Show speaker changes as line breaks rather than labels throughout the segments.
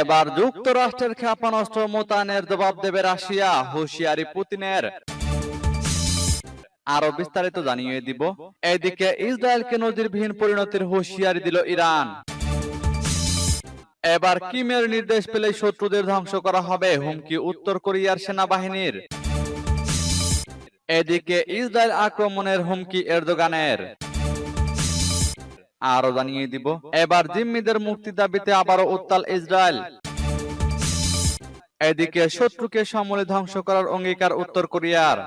এবার যুক্তরাষ্ট্রের ক্ষেপণাস্ত্র মোতায়েনের জবাব দেবে রাশিয়া হুঁশিয়ারি পুতিনের আরো বিস্তারিত জানিয়ে দিব এদিকে ইসরায়েলকে নজিরবিহীন পরিণতির হুঁশিয়ারি দিল ইরান এবার কিমের নির্দেশ পেলে শত্রুদের ধ্বংস করা হবে হুমকি উত্তর কোরিয়ার সেনাবাহিনীর এদিকে ইসরায়েল আক্রমণের হুমকি এরদোগানের আরো জানিয়ে দিব এবার জিম্মিদের মুক্তি দাবিতে আবারও উত্তাল ইসরায়েল এদিকে শত্রুকে সমলে ধ্বংস করার অঙ্গীকার উত্তর কোরিয়ার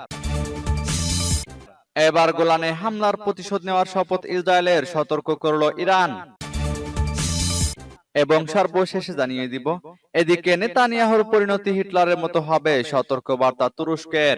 এবার গোলানে হামলার প্রতিশোধ নেওয়ার শপথ ইসরায়েলের সতর্ক করল ইরান এবং সর্বশেষে জানিয়ে দিব এদিকে নেতানিয়াহর পরিণতি হিটলারের মতো হবে সতর্ক বার্তা তুরস্কের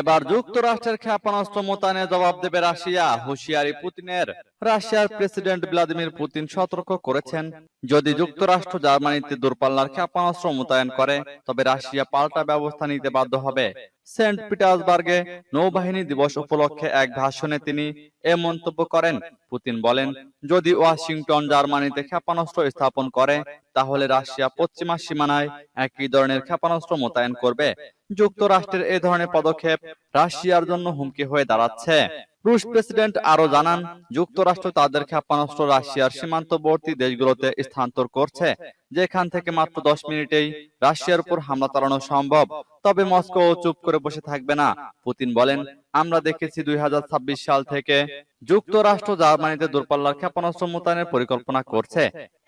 এবার যুক্তরাষ্ট্রের ক্ষেপণাস্ত্র মোতায়েনের জবাব দেবে রাশিয়া হুঁশিয়ারি পুতিনের রাশিয়ার প্রেসিডেন্ট ভ্লাদিমির পুতিন সতর্ক করেছেন যদি যুক্তরাষ্ট্র জার্মানিতে দূরপাল্লার ক্ষেপণাস্ত্র মোতায়েন করে তবে রাশিয়া পাল্টা ব্যবস্থা নিতে বাধ্য হবে সেন্ট পিটার্সবার্গে নৌবাহিনী দিবস উপলক্ষে এক ভাষণে তিনি এ মন্তব্য করেন পুতিন বলেন যদি ওয়াশিংটন জার্মানিতে ক্ষেপণাস্ত্র স্থাপন করে তাহলে রাশিয়া পশ্চিমা সীমানায় একই ধরনের ক্ষেপণাস্ত্র মোতায়েন করবে যুক্তরাষ্ট্রের এ ধরনের পদক্ষেপ রাশিয়ার জন্য হুমকি হয়ে দাঁড়াচ্ছে রুশ প্রেসিডেন্ট আরো জানান যুক্তরাষ্ট্র তাদের ক্ষেপণাস্ত্র রাশিয়ার সীমান্তবর্তী দেশগুলোতে স্থানান্তর করছে যেখান থেকে মাত্র দশ মিনিটেই রাশিয়ার উপর হামলা চালানো সম্ভব তবে মস্কো চুপ করে বসে থাকবে না পুতিন বলেন আমরা দেখেছি দুই সাল থেকে যুক্তরাষ্ট্র জার্মানিতে দূরপাল্লার ক্ষেপণাস্ত্র মোতায়েনের পরিকল্পনা করছে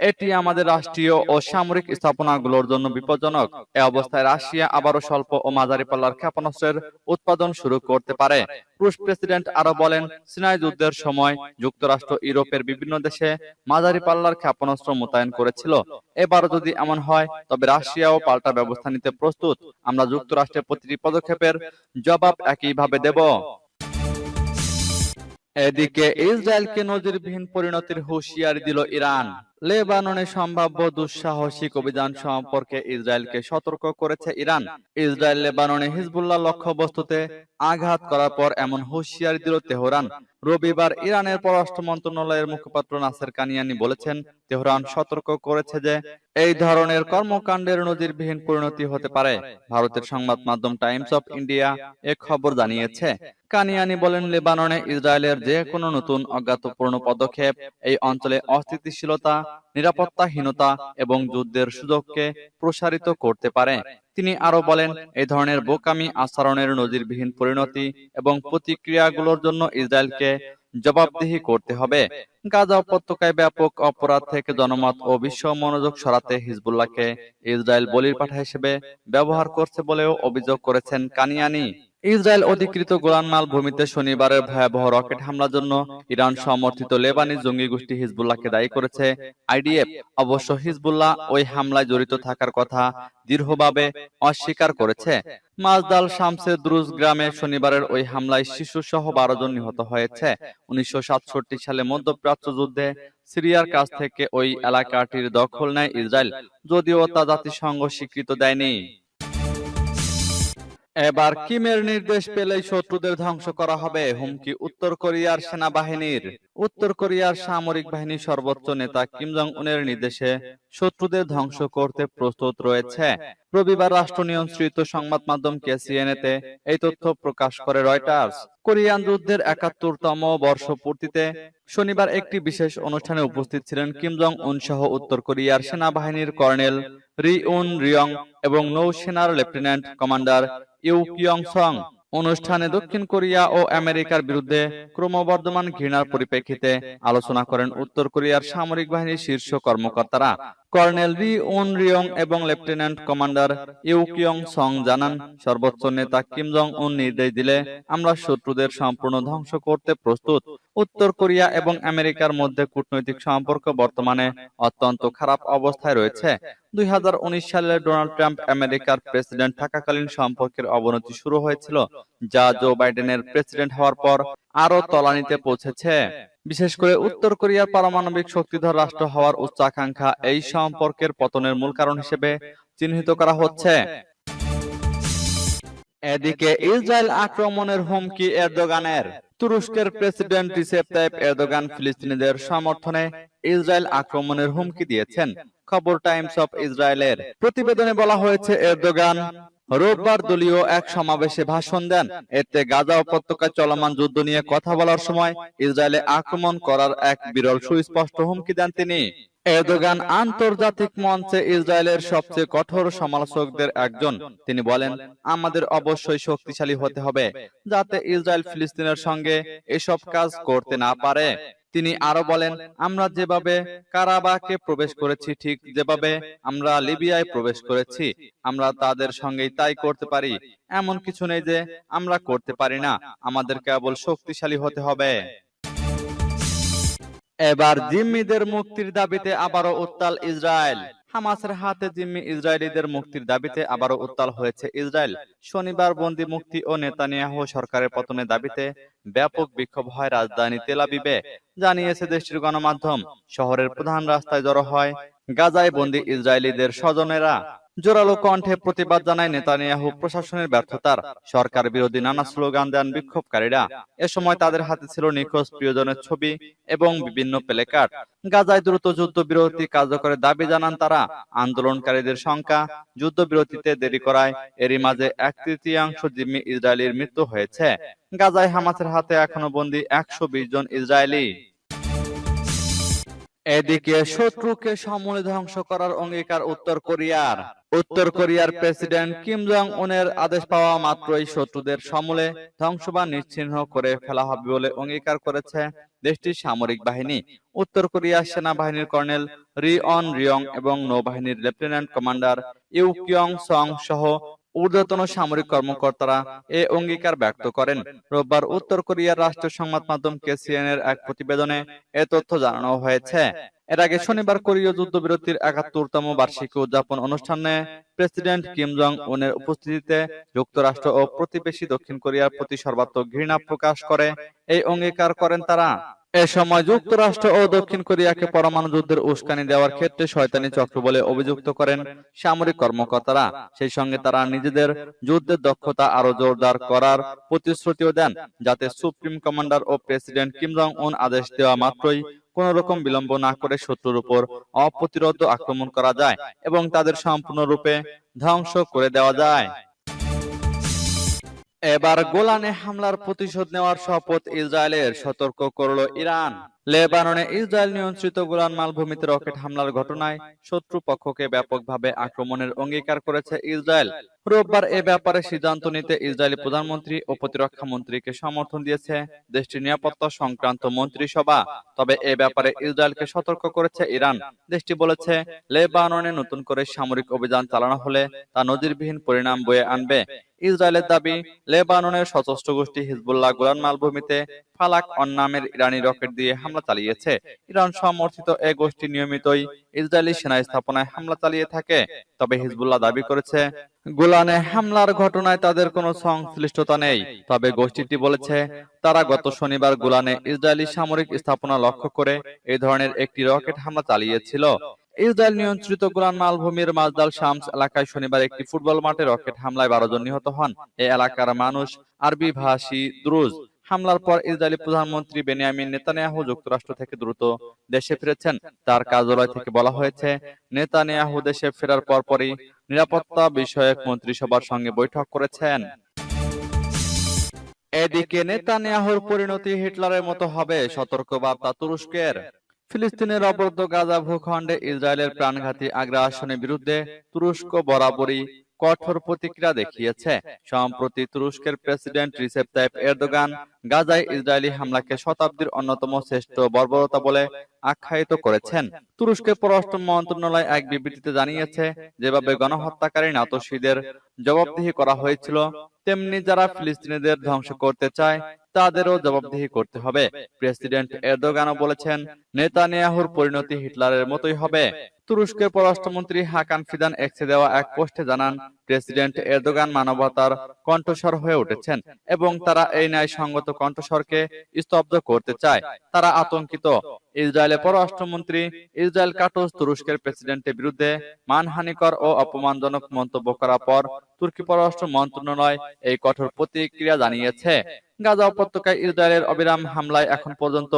এটি আমাদের রাষ্ট্রীয় ও সামরিক স্থাপনাগুলোর জন্য বিপজ্জনক এ অবস্থায় রাশিয়া আবারও স্বল্প ও মাঝারি পাল্লার ক্ষেপণাস্ত্রের উৎপাদন শুরু করতে পারে রুশ প্রেসিডেন্ট আরো বলেন সিনাই যুদ্ধের সময় যুক্তরাষ্ট্র ইউরোপের বিভিন্ন দেশে মাঝারি পাল্লার ক্ষেপণাস্ত্র মোতায়েন করেছিল এবার যদি এমন হয় তবে রাশিয়াও পাল্টা ব্যবস্থা নিতে প্রস্তুত আমরা যুক্তরাষ্ট্রের প্রতিটি পদক্ষেপের জবাব একইভাবে দেব এদিকে ইসরায়েলকে নজিরবিহীন পরিণতির হুঁশিয়ারি দিল ইরান লেবাননে সম্ভাব্য দুঃসাহসিক অভিযান সম্পর্কে ইসরায়েলকে সতর্ক করেছে ইরান ইসরায়েল লেবাননে হিজবুল্লাহ লক্ষ্যবস্তুতে আঘাত করার পর এমন হুঁশিয়ারি দিল তেহরান রবিবার ইরানের পররাষ্ট্র মন্ত্রণালয়ের মুখপাত্র নাসের কানিয়ানি বলেছেন তেহরান সতর্ক করেছে যে এই ধরনের কর্মকাণ্ডের নজিরবিহীন পরিণতি হতে পারে ভারতের সংবাদ মাধ্যম টাইমস অফ ইন্ডিয়া এ খবর জানিয়েছে কানিয়ানি বলেন লেবাননে ইসরায়েলের যে কোনো নতুন অজ্ঞাতপূর্ণ পদক্ষেপ এই অঞ্চলে অস্থিতিশীলতা নিরাপত্তাহীনতা এবং যুদ্ধের সুযোগকে প্রসারিত করতে পারে তিনি আরো বলেন এই ধরনের বোকামি আচরণের নজিরবিহীন পরিণতি এবং প্রতিক্রিয়াগুলোর জন্য ইসরায়েলকে জবাবদিহি করতে হবে গাজা উপত্যকায় ব্যাপক অপরাধ থেকে জনমত ও বিশ্ব মনোযোগ সরাতে হিজবুল্লাহকে ইসরায়েল বলির পাঠা হিসেবে ব্যবহার করছে বলেও অভিযোগ করেছেন কানিয়ানি ইসরায়েল অধিকৃত গোলান ভূমিতে শনিবারের ভয়াবহ রকেট হামলার জন্য ইরান সমর্থিত লেবানি জঙ্গি গোষ্ঠী হিজবুল্লাহকে দায়ী করেছে আইডিএফ অবশ্য হিজবুল্লাহ ওই হামলায় জড়িত থাকার কথা দৃঢ়ভাবে অস্বীকার করেছে মাজদাল শামসে দ্রুজ গ্রামে শনিবারের ওই হামলায় শিশু সহ বারো জন নিহত হয়েছে উনিশশো সালে মধ্যপ্রাচ্য যুদ্ধে সিরিয়ার কাছ থেকে ওই এলাকাটির দখল নেয় ইসরায়েল যদিও তা জাতিসংঘ স্বীকৃত দেয়নি এবার কিমের নির্দেশ পেলেই শত্রুদের ধ্বংস করা হবে হুমকি উত্তর কোরিয়ার সেনাবাহিনীর উত্তর কোরিয়ার সামরিক বাহিনী সর্বোচ্চ নেতা কিম জং উনের নির্দেশে শত্রুদের ধ্বংস করতে প্রস্তুত রয়েছে রবিবার রাষ্ট্র নিয়ন্ত্রিত সংবাদ মাধ্যম কেসিএনএ তে এই তথ্য প্রকাশ করে রয়টার্স কোরিয়ান যুদ্ধের একাত্তরতম বর্ষপূর্তিতে শনিবার একটি বিশেষ অনুষ্ঠানে উপস্থিত ছিলেন কিম জং উন সহ উত্তর কোরিয়ার সেনাবাহিনীর কর্নেল রি উন রিয়ং এবং নৌসেনার লেফটেন্যান্ট কমান্ডার ইউ সং অনুষ্ঠানে দক্ষিণ কোরিয়া ও আমেরিকার বিরুদ্ধে ক্রমবর্ধমান ঘৃণার পরিপ্রেক্ষিতে আলোচনা করেন উত্তর কোরিয়ার সামরিক বাহিনীর শীর্ষ কর্মকর্তারা কর্নেল রি উন রিয়ং এবং লেফটেন্যান্ট কমান্ডার ইউকিয়ং সং জানান সর্বোচ্চ নেতা কিম জং উন নির্দেশ দিলে আমরা শত্রুদের সম্পূর্ণ ধ্বংস করতে প্রস্তুত উত্তর কোরিয়া এবং আমেরিকার মধ্যে কূটনৈতিক সম্পর্ক বর্তমানে অত্যন্ত খারাপ অবস্থায় রয়েছে দুই সালে ডোনাল্ড ট্রাম্প আমেরিকার প্রেসিডেন্ট থাকাকালীন সম্পর্কের অবনতি শুরু হয়েছিল যা জো বাইডেনের প্রেসিডেন্ট হওয়ার পর আরও তলানিতে পৌঁছেছে বিশেষ করে উত্তর কোরিয়ার পারমাণবিক শক্তিধর রাষ্ট্র হওয়ার উচ্চ আকাঙ্ক্ষা এই সম্পর্কের পতনের মূল কারণ হিসেবে চিহ্নিত করা হচ্ছে এদিকে ইসরায়েল আক্রমণের হুমকি এরদোগানের তুরস্কের প্রেসিডেন্ট রিসেপ তাইপ এরদোগান ফিলিস্তিনিদের সমর্থনে ইসরায়েল আক্রমণের হুমকি দিয়েছেন খবর টাইমস অফ ইসরায়েলের প্রতিবেদনে বলা হয়েছে এরদোগান রোববার দলীয় এক সমাবেশে ভাষণ দেন এতে গাজা উপত্যকায় চলমান যুদ্ধ নিয়ে কথা বলার সময় ইসরায়েলে আক্রমণ করার এক বিরল সুস্পষ্ট হুমকি দেন তিনি এরদোগান আন্তর্জাতিক মঞ্চে ইসরায়েলের সবচেয়ে কঠোর সমালোচকদের একজন তিনি বলেন আমাদের অবশ্যই শক্তিশালী হতে হবে যাতে ইসরায়েল ফিলিস্তিনের সঙ্গে এসব কাজ করতে না পারে তিনি আরো বলেন আমরা যেভাবে কারাবাকে প্রবেশ করেছি ঠিক যেভাবে আমরা লিবিয়ায় প্রবেশ করেছি আমরা তাদের সঙ্গেই তাই করতে পারি এমন কিছু নেই যে আমরা করতে পারি না আমাদের কেবল শক্তিশালী হতে হবে এবার জিম্মিদের মুক্তির দাবিতে আবারও উত্তাল ইসরায়েল হামাসের হাতে জিম্মি ইসরায়েলিদের মুক্তির দাবিতে আবারও উত্তাল হয়েছে ইসরায়েল শনিবার বন্দি মুক্তি ও নেতানিয়াহু সরকারের পতনের দাবিতে ব্যাপক বিক্ষোভ হয় রাজধানী তেলাবিবে জানিয়েছে দেশটির গণমাধ্যম শহরের প্রধান রাস্তায় জড়ো হয় গাজায় বন্দি ইসরায়েলিদের স্বজনেরা জোরালো কণ্ঠে প্রতিবাদ জানায় নেতানিয়াহু প্রশাসনের ব্যর্থতার সরকার বিরোধী নানা স্লোগান দেন বিক্ষোভকারীরা এ সময় তাদের হাতে ছিল নিখোঁজ প্রিয়জনের ছবি এবং বিভিন্ন প্লেকার্ড গাজায় দ্রুত যুদ্ধ বিরতি কার্যকরের দাবি জানান তারা আন্দোলনকারীদের সংখ্যা যুদ্ধ বিরতিতে দেরি করায় এরই মাঝে এক তৃতীয়াংশ জিম্মি ইসরায়েলির মৃত্যু হয়েছে গাজায় হামাসের হাতে এখনো বন্দী একশো জন ইসরায়েলি এদিকে শত্রুকে সমূলে ধ্বংস করার অঙ্গীকার উত্তর কোরিয়ার উত্তর কোরিয়ার প্রেসিডেন্ট কিম জং উনের আদেশ পাওয়া মাত্রই শত্রুদের সমূলে ধ্বংস বা নিশ্চিহ্ন করে ফেলা হবে বলে অঙ্গীকার করেছে দেশটির সামরিক বাহিনী উত্তর কোরিয়ার সেনাবাহিনীর কর্নেল রি অন রিয়ং এবং নৌবাহিনীর lieutenant commander Yu Kyong Song সহ ঊর্ধ্বতন সামরিক কর্মকর্তারা এ অঙ্গীকার ব্যক্ত করেন রোববার উত্তর কোরিয়ার রাষ্ট্রীয় সংবাদ মাধ্যম কেসিএন এর এক প্রতিবেদনে এ তথ্য জানানো হয়েছে এর আগে শনিবার কোরীয় যুদ্ধবিরতির একাত্তরতম বার্ষিকী উদযাপন অনুষ্ঠানে প্রেসিডেন্ট কিম জং উনের উপস্থিতিতে যুক্তরাষ্ট্র ও প্রতিবেশী দক্ষিণ কোরিয়ার প্রতি সর্বাত্মক ঘৃণা প্রকাশ করে এই অঙ্গীকার করেন তারা এ সময় যুক্তরাষ্ট্র ও দক্ষিণ কোরিয়াকে পরমাণু যুদ্ধের উস্কানি দেওয়ার ক্ষেত্রে শয়তানি চক্র বলে অভিযুক্ত করেন সামরিক কর্মকর্তারা সেই সঙ্গে তারা নিজেদের যুদ্ধের দক্ষতা আরো জোরদার করার প্রতিশ্রুতিও দেন যাতে সুপ্রিম কমান্ডার ও প্রেসিডেন্ট কিম জং উন আদেশ দেওয়া মাত্রই কোন রকম বিলম্ব না করে শত্রুর উপর অপ্রতিরোধ আক্রমণ করা যায় এবং তাদের সম্পূর্ণরূপে ধ্বংস করে দেওয়া যায় এবার গোলানে হামলার প্রতিশোধ নেওয়ার শপথ ইসরায়েলের সতর্ক করল ইরান লেবাননে ইসরায়েল নিয়ন্ত্রিত গোলান মালভূমিতে রকেট হামলার ঘটনায় শত্রু পক্ষকে ব্যাপকভাবে আক্রমণের অঙ্গীকার করেছে ইসরায়েল রোববার এ ব্যাপারে সিদ্ধান্ত নিতে ইসরায়েলি প্রধানমন্ত্রী ও প্রতিরক্ষা মন্ত্রীকে সমর্থন দিয়েছে দেশটির নিরাপত্তা সংক্রান্ত মন্ত্রিসভা তবে এ ব্যাপারে ইসরায়েলকে সতর্ক করেছে ইরান দেশটি বলেছে লেবাননে নতুন করে সামরিক অভিযান চালানো হলে তা নজিরবিহীন পরিণাম বয়ে আনবে ইসরায়েলের দাবি লেবাননের সশস্ত্র গোষ্ঠী হিজবুল্লাহ গোলান মালভূমিতে ফালাক অন নামের ইরানি রকেট দিয়ে হামলা চালিয়েছে ইরান সমর্থিত এ গোষ্ঠী নিয়মিতই ইসরায়েলি সেনা স্থাপনায় হামলা চালিয়ে থাকে তবে হিজবুল্লাহ দাবি করেছে গোলানে হামলার ঘটনায় তাদের কোনো সংশ্লিষ্টতা নেই তবে গোষ্ঠীটি বলেছে তারা গত শনিবার গোলানে ইসরায়েলি সামরিক স্থাপনা লক্ষ্য করে এ ধরনের একটি রকেট হামলা চালিয়েছিল ইসরায়েল নিয়ন্ত্রিত গোলান মালভূমির মাজদাল শামস এলাকায় শনিবার একটি ফুটবল মাঠে রকেট হামলায় বারো জন নিহত হন এ এলাকার মানুষ আরবি ভাষী দ্রুজ হামলার পর ইসরায়েলি প্রধানমন্ত্রী বেনিয়ামিন নেতানিয়াহু যুক্তরাষ্ট্র থেকে দ্রুত দেশে ফিরেছেন তার কার্যালয় থেকে বলা হয়েছে নেতানিয়াহু দেশে ফেরার পরপরই নিরাপত্তা বিষয়ক মন্ত্রিসভার সঙ্গে বৈঠক করেছেন এদিকে নেতানিয়াহুর পরিণতি হিটলারের মতো হবে সতর্ক বার্তা তুরস্কের ফিলিস্তিনের অবরুদ্ধ গাজা ভূখণ্ডে ইসরায়েলের প্রাণঘাতী আগ্রাসনের বিরুদ্ধে তুরস্ক বরাবরই কঠোর প্রতিক্রিয়া দেখিয়েছে সম্প্রতি তুরস্কের প্রেসিডেন্ট রিসেপ তাইপ এরদোগান গাজায় ইসরায়েলি হামলাকে শতাব্দীর অন্যতম শ্রেষ্ঠ বর্বরতা বলে আখ্যায়িত করেছেন তুরস্কের পররাষ্ট্র মন্ত্রণালয় এক বিবৃতিতে জানিয়েছে যেভাবে গণহত্যাকারী নাতসীদের জবাবদিহি করা হয়েছিল তেমনি যারা ফিলিস্তিনিদের ধ্বংস করতে চায় তাদেরও জবাবদিহি করতে হবে প্রেসিডেন্ট এরদোগানও বলেছেন নেতানিয়াহুর পরিণতি হিটলারের মতোই হবে তুরস্কের পররাষ্ট্রমন্ত্রী হাকান ফিদান এক্সে দেওয়া এক পোস্টে জানান প্রেসিডেন্ট এরদোগান মানবতার কণ্ঠস্বর হয়ে উঠেছেন এবং তারা এই ন্যায় সঙ্গত কণ্ঠস্বরকে স্তব্ধ করতে চায় তারা আতঙ্কিত ইসরায়েলের পররাষ্ট্রমন্ত্রী ইসরায়েল কাটোস তুরস্কের প্রেসিডেন্টের বিরুদ্ধে মানহানিকর ও অপমানজনক মন্তব্য করার পর তুর্কি পররাষ্ট্র মন্ত্রণালয় এই কঠোর প্রতিক্রিয়া জানিয়েছে গাজা উপত্যকায় ইসরায়েলের অবিরাম হামলায় এখন পর্যন্ত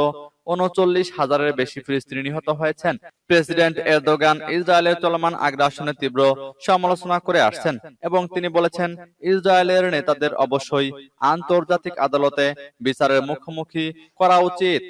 উনচল্লিশ হাজারের বেশি ফিলিস্তিনি নিহত হয়েছেন প্রেসিডেন্ট এরদোগান ইসরায়েলের চলমান আগ্রাসনের তীব্র সমালোচনা করে আসছেন এবং তিনি বলেছেন ইসরায়েলের নেতাদের অবশ্যই আন্তর্জাতিক আদালতে বিচারের মুখোমুখি করা উচিত